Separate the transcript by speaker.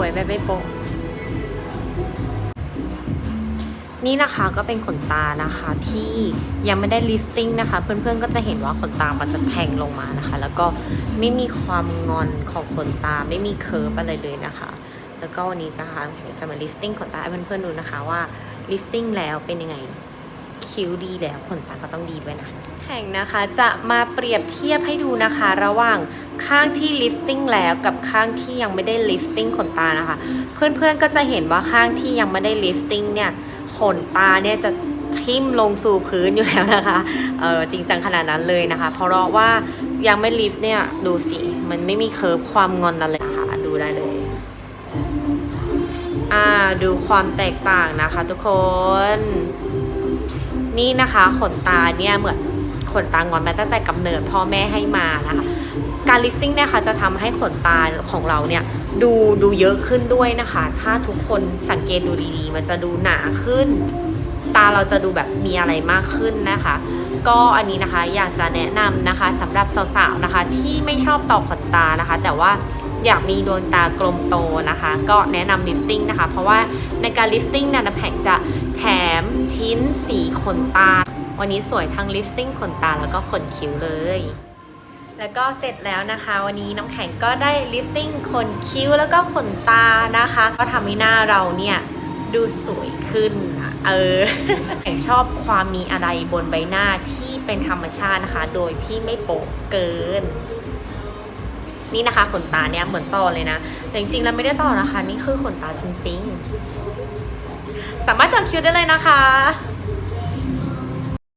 Speaker 1: วยแบบไม่โป๊ะนี่นะคะก็เป็นขนตานะคะที่ยังไม่ได้ลิฟติ้งนะคะ เพื่อนๆก็จะเห็นว่าขนตามันจะแทงลงมานะคะ แล้วก็ไม่มีความงอนของขนตาไม่มีเคิร์ฟอะไรเลยนะคะ แล้วก็วันนี้นะคะจะมาลิฟติ้งขนตาให้เพื่อนๆดูนะคะว่าลิฟติ้งแล้วเป็นยังไง คิ้วดีแล้วขนตาก็ต้องดีด้วยนะแข่งนะคะจะมาเปรียบเทียบให้ดูนะคะ ระหว่างข้างที่ลิฟติ้งแล้วกับข้างที่ยังไม่ได้ลิฟติ้งขนตานะคะ เพื่อนๆก็จะเห็นว่าข้างที่ยังไม่ได้ลิฟติ้งเนี่ยขนตาเนี่ยจะทิ่มลงสู่พื้นอยู่แล้วนะคะ เออจริงจังขนาดนั้นเลยนะคะ เพราะว่ายังไม่ลิฟต์เนี่ยดูสิ มันไม่มีเคิร์ฟความงอนอะไรนะคะดูได้เลย อ่าดูความแตกต่างนะคะทุกคน นี่นะคะขนตาเนี่ยเหมือนขนตางอนมาตั้งแต่กำเนิดพ่อแม่ให้มานะคะการลิฟติ้งเนี่ยค่ะจะทำให้ขนตาของเราเนี่ยดูดูเยอะขึ้นด้วยนะคะ ถ้าทุกคนสังเกตดูดีๆ มันจะดูหนาขึ้น ตาเราจะดูแบบมีอะไรมากขึ้นนะคะ ก็อันนี้นะคะอยากจะแนะนำนะคะสำหรับสาวๆนะคะ ที่ไม่ชอบต่อขนตานะคะ แต่ว่าอยากมีดวงตากลมโตนะคะ ก็แนะนำลิฟติ้งนะคะ เพราะว่าในการลิฟติ้งเนี่ยน้ำแข็งจะแถม ทิ้นสีขนตา วันนี้สวยทั้งลิฟติ้งขนตาแล้วก็ขนคิ้วเลย แล้วก็เสร็จแล้วนะคะ วันนี้น้ำแข็งก็ได้ลิฟติ้งขนคิ้วแล้วก็ขนตานะคะ ก็ทำให้หน้าเราเนี่ยดูสวยขึ้น เออแข็งชอบความมีอะไรบนใบหน้าที่เป็นธรรมชาตินะคะ โดยที่ไม่โปะเกิน นี่นะคะขนตาเนี่ยเหมือนต่อเลยนะ แต่จริงๆแล้วไม่ได้ต่อนะคะ นี่คือขนตาจริงๆ สามารถจองคิวได้เลยนะคะ